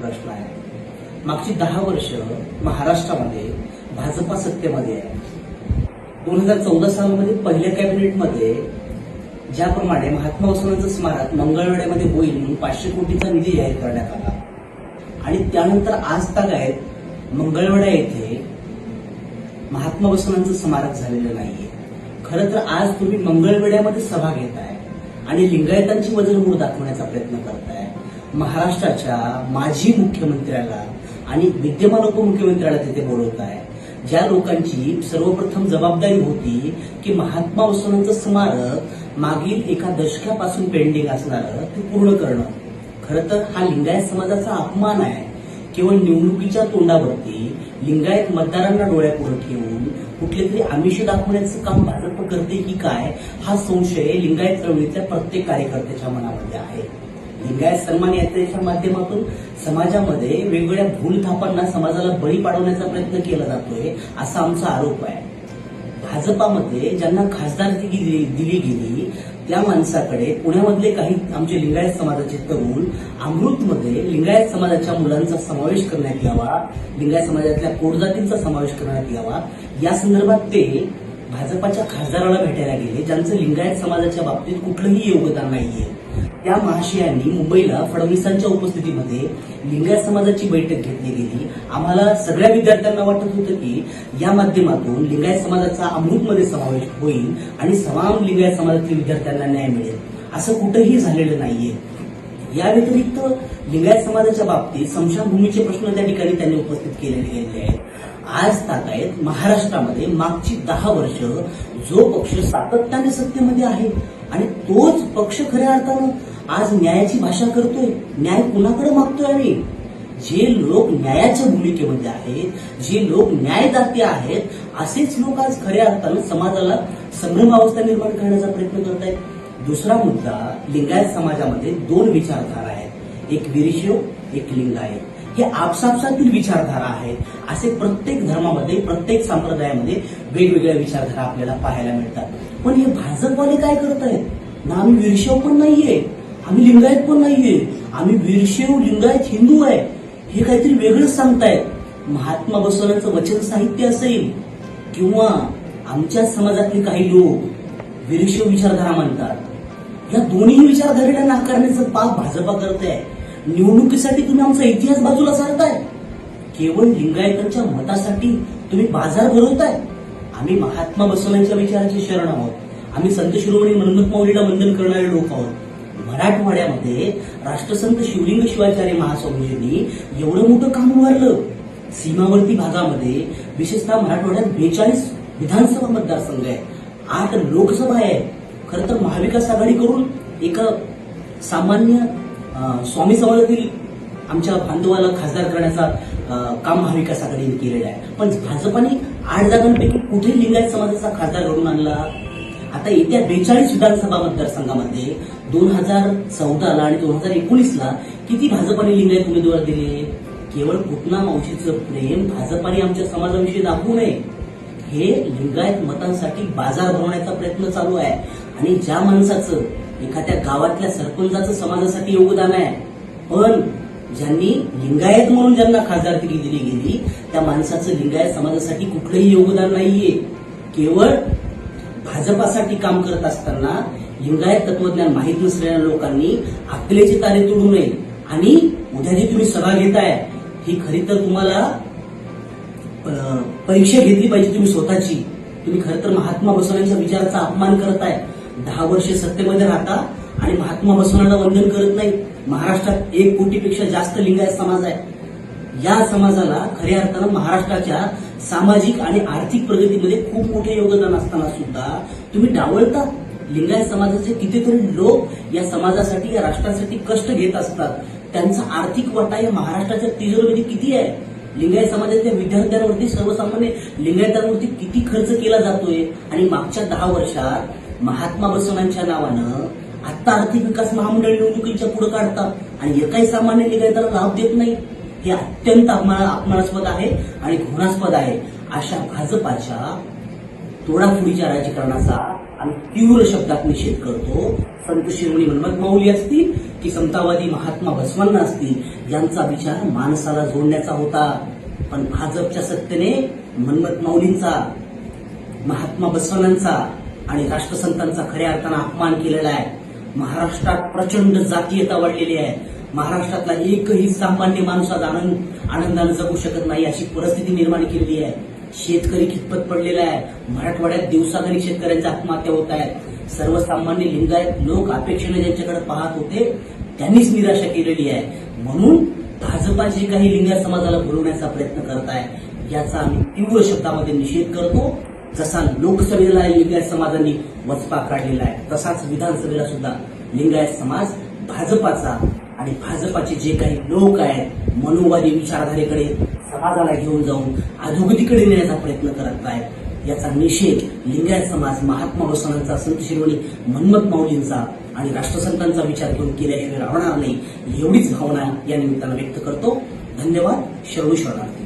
प्रश्न आहे. मागची दहा वर्ष महाराष्ट्रामध्ये भाजपा सत्तेमध्ये आहे. दोन हजार चौदा सालमध्ये पहिल्या कॅबिनेटमध्ये ज्याप्रमाणे महात्मा वसुनाचं स्मारक मंगळवेड्यामध्ये होईल म्हणून पाचशे कोटीचा निधी जाहीर करण्यात आला. आणि त्यानंतर आज तागायत मंगळवेढा येथे महात्मा वसुनांचं स्मारक झालेलं नाहीये. खरं तर आज तुम्ही मंगळवेड्यामध्ये सभा घेताय आणि लिंगायतांची वजनमूळ दाखवण्याचा प्रयत्न करताय. महाराष्ट्राच्या माजी मुख्यमंत्र्याला आणि विद्यमान उपमुख्यमंत्र्याला तिथे बोलवत आहे. ज्या लोकांची सर्वप्रथम जबाबदारी होती की महात्मा वसुनांचं स्मारक मागील एका दशकापासून पेंडिंग असणारं ते पूर्ण करणं. खरं तर हा लिंगायत समाजाचा अपमान आहे. केवळ निवडणुकीच्या तोंडावरती लिंगायत मतदारांना डोळ्यापुढे ठेवून कुठले तरी आमिष दाखवण्याचं काम भाजप करते की काय हा संशय लिंगायत चळवळीतल्या प्रत्येक कार्यकर्त्याच्या मनामध्ये आहे. लिंगायत सन्मान यात्रेच्या माध्यमातून समाजामध्ये वेगवेगळ्या भूलथापांना समाजाला बळी पाडवण्याचा प्रयत्न केला जातोय असा आमचा आरोप आहे. भाजपामध्ये ज्यांना खासदारकी दिली दिली गेली त्या माणसाकडे पुण्यामधले काही आमचे लिंगायत समाजाचे तरुण अमृतमध्ये लिंगायत समाजाच्या मुलांचा समावेश करण्यात यावा लिंगायत समाजातल्या कोडजातींचा समावेश करण्यात यावा या संदर्भात ते भाजपाच्या खासदाराला भेटायला गेले ज्यांचं लिंगायत समाजाच्या बाबतीत कुठलंही योगदान नाहीये. त्या महाशयांनी मुंबईला फडणवीसांच्या उपस्थितीमध्ये लिंगायत समाजाची बैठक घेतली गेली. आम्हाला सगळ्या विद्यार्थ्यांना वाटत होतं की या माध्यमातून लिंगायत समाजाचा अमृतमध्ये समावेश होईल आणि समान लिंगायत समाजातील विद्यार्थ्यांना न्याय मिळेल. असं कुठंही झालेलं नाहीये. या व्यतिरिक्त लिंगायत समाजाच्या बाबतीत समशानभूमीचे प्रश्न त्या ठिकाणी त्यांनी उपस्थित केलेले गेलेले आहेत. आज ताकायत महाराष्ट्रामध्ये मागची दहा वर्ष जो पक्ष सातत्याने सत्तेमध्ये आहे आणि तोच पक्ष खऱ्या अर्थानं आज न्यायाची भाषा करतोय. न्याय कुणाकडे मागतोय आम्ही? जे लोक न्यायाच्या भूमिकेमध्ये आहेत जे लोक न्यायदाते आहेत असेच लोक आज खऱ्या अर्थानं समाजाला संभ्रमावस्था निर्माण करण्याचा प्रयत्न करत आहेत दुसरा मुद्दा लिंगायत समाजामध्ये दोन विचारधारा आहेत. एक विरिशो एक लिंगायत. हे आपसापसातील विचारधारा आहेत. असे प्रत्येक धर्मामध्ये प्रत्येक संप्रदायामध्ये वेगवेगळ्या विचारधारा आपल्याला पाहायला मिळतात. पण हे भाजपवाले काय करत आहेत ना आम्ही वीरशैव पण नाहीये. आम्ही लिंगायत पण नाहीये. आम्ही वीरशैव लिंगायत हिंदू आहे हे काहीतरी वेगळंच सांगतायत. महात्मा बसवण्याचं वचन साहित्य असेल किंवा आमच्या समाजातले काही लोक वीरशैव विचारधारा मानतात. या दोन्ही विचारधारेला नाकारण्याचं पाप भाजपा करताय. निवडणुकीसाठी तुम्ही आमचा इतिहास बाजूला सारताय केवळ लिंगायतांच्या मतासाठी तुम्ही बाजार भरवताय. आम्ही महात्मा बसवण्याच्या विचाराचे शरण आहोत. आम्ही संत शिरोमणी मनमत माऊलीला वंदन करणारे लोक आहोत. मराठवाड्यामध्ये राष्ट्रसंत शिवलिंग शिवाचार्य महास्वामींनी एवढं मोठं काम उभारलं. सीमावर्ती भागामध्ये विशेषतः मराठवाड्यात बेचाळीस विधानसभा मतदारसंघ आहे आठ लोकसभा आहे खरं तर महाविकास आघाडी करून एका सामान्य स्वामी समाजातील आमच्या बांधवाला खासदार करण्याचा काम महाविकास आघाडीने केलेलं आहे. पण भाजपाने आठ जागांपैकी कुठे लिंगायत समाजाचा खासदार घडून आणला. आता येत्या बेचाळीस विधानसभा मतदारसंघामध्ये दोन हजार चौदाला आणि दोन हजार एकोणीसला किती भाजपाने लिंगायत उमेदवार दिले? केवळ पुतना मावशीचं प्रेम भाजपाने आमच्या समाजाविषयी दाखवू नये. हे लिंगायत मतांसाठी बाजार भरवण्याचा प्रयत्न चालू आहे आणि ज्या माणसाचं एखाद्या गावातल्या सरपंचाचं समाजासाठी योगदान आहे. पण ज्यांनी लिंगायत म्हणून ज्यांना खासदारकी दिली गेली त्या माणसाचं लिंगायत समाजासाठी कुठलंही योगदान नाहीये. केवळ भाजपासाठी काम करत असताना लिंगायत तत्वज्ञान माहीत नसलेल्या लोकांनी अकलेचे तारे तोडू नये. आणि उद्या जी तुम्ही सभा घेताय ही खरी तर तुम्हाला परीक्षा घेतली पाहिजे तुम्ही स्वतःची. तुम्ही खरं तर महात्मा बसवण्याच्या विचाराचा अपमान करताय. दहा वर्षे सत्तेमध्ये राहता आणि महात्मा बसवण्याला वंदन करत नाही. महाराष्ट्रात एक कोटीपेक्षा जास्त लिंगायत समाज आहे. या समाजाला खऱ्या अर्थानं महाराष्ट्राच्या सामाजिक आणि आर्थिक प्रगतीमध्ये खूप मोठे योगदान असताना सुद्धा तुम्ही डावळता लिंगायत समाजाचे कितीतरी लोक या समाजासाठी या राष्ट्रासाठी कष्ट घेत असतात. त्यांचा आर्थिक वाटा या महाराष्ट्राच्या तिजोरीमध्ये किती आहे? लिंगायत समाजाच्या विद्यार्थ्यांवरती सर्वसामान्य लिंगायतांवरती किती खर्च केला जातोय? आणि मागच्या दहा वर्षात महात्मा बसवण्यांच्या नावानं आता आर्थिक विकास महामंडळ निवडणुकीच्या पुढे काढतात. आणि एकाही सामान्य लिंगायताला लाभ देत नाही. हे अत्यंत अपमा- अपमानास्पद आहे आणि घृणास्पद आहे. अशा भाजपाच्या तोडाफोडीच्या राजकारणाचा आम्ही तीव्र शब्दात निषेध करतो. संत शिरोमणी मनमत माऊली असतील की समतावादी महात्मा भस्वांना असतील यांचा विचार माणसाला जोडण्याचा होता. पण भाजपच्या सत्तेने मन्मथ माऊलींचा महात्मा बसवनांचा आणि राष्ट्रसंतांचा खऱ्या अर्थानं अपमान केलेला आहे. महाराष्ट्रात प्रचंड जातीयता वाढलेली आहे. महाराष्ट्रातला एकही सामान्य माणूस आज आनंद आनंदानं जगू शकत नाही अशी परिस्थिती निर्माण केलेली आहे. शेतकरी खितपत पडलेला आहे? मराठवाड्यात दिवसागणिक शेतकऱ्यांच्या आत्महत्या होत आहेत. सर्वसामान्य लिंगायत लोक अपेक्षेने ज्यांच्याकडे पाहत होते त्यांनीच निराशा केलेली आहे. म्हणून भाजपा जे काही लिंगायत समाजाला बोलवण्याचा प्रयत्न करत आहे याचा आम्ही तीव्र शब्दामध्ये निषेध करतो. जसा लोकसभेला लिंगायत समाजाने वचपा काढलेला आहे तसाच विधानसभेला सुद्धा लिंगायत समाज भाजपाचा आणि भाजपाचे जे काही लोक आहेत मनोवादी विचारधारेकडे समाजाला घेऊन जाऊन अधोगतीकडे नेण्याचा प्रयत्न करत आहेत याचा निषेध लिंगायत समाज महात्मा बसवण्यांचा संत शिरोमणी मन्मथ माऊलींचा आणि राष्ट्रसंतांचा विचार घेऊन केल्याशिवाय राहणार नाही एवढीच भावना या निमित्तानं व्यक्त करतो. धन्यवाद. शरणू शरणार्थी.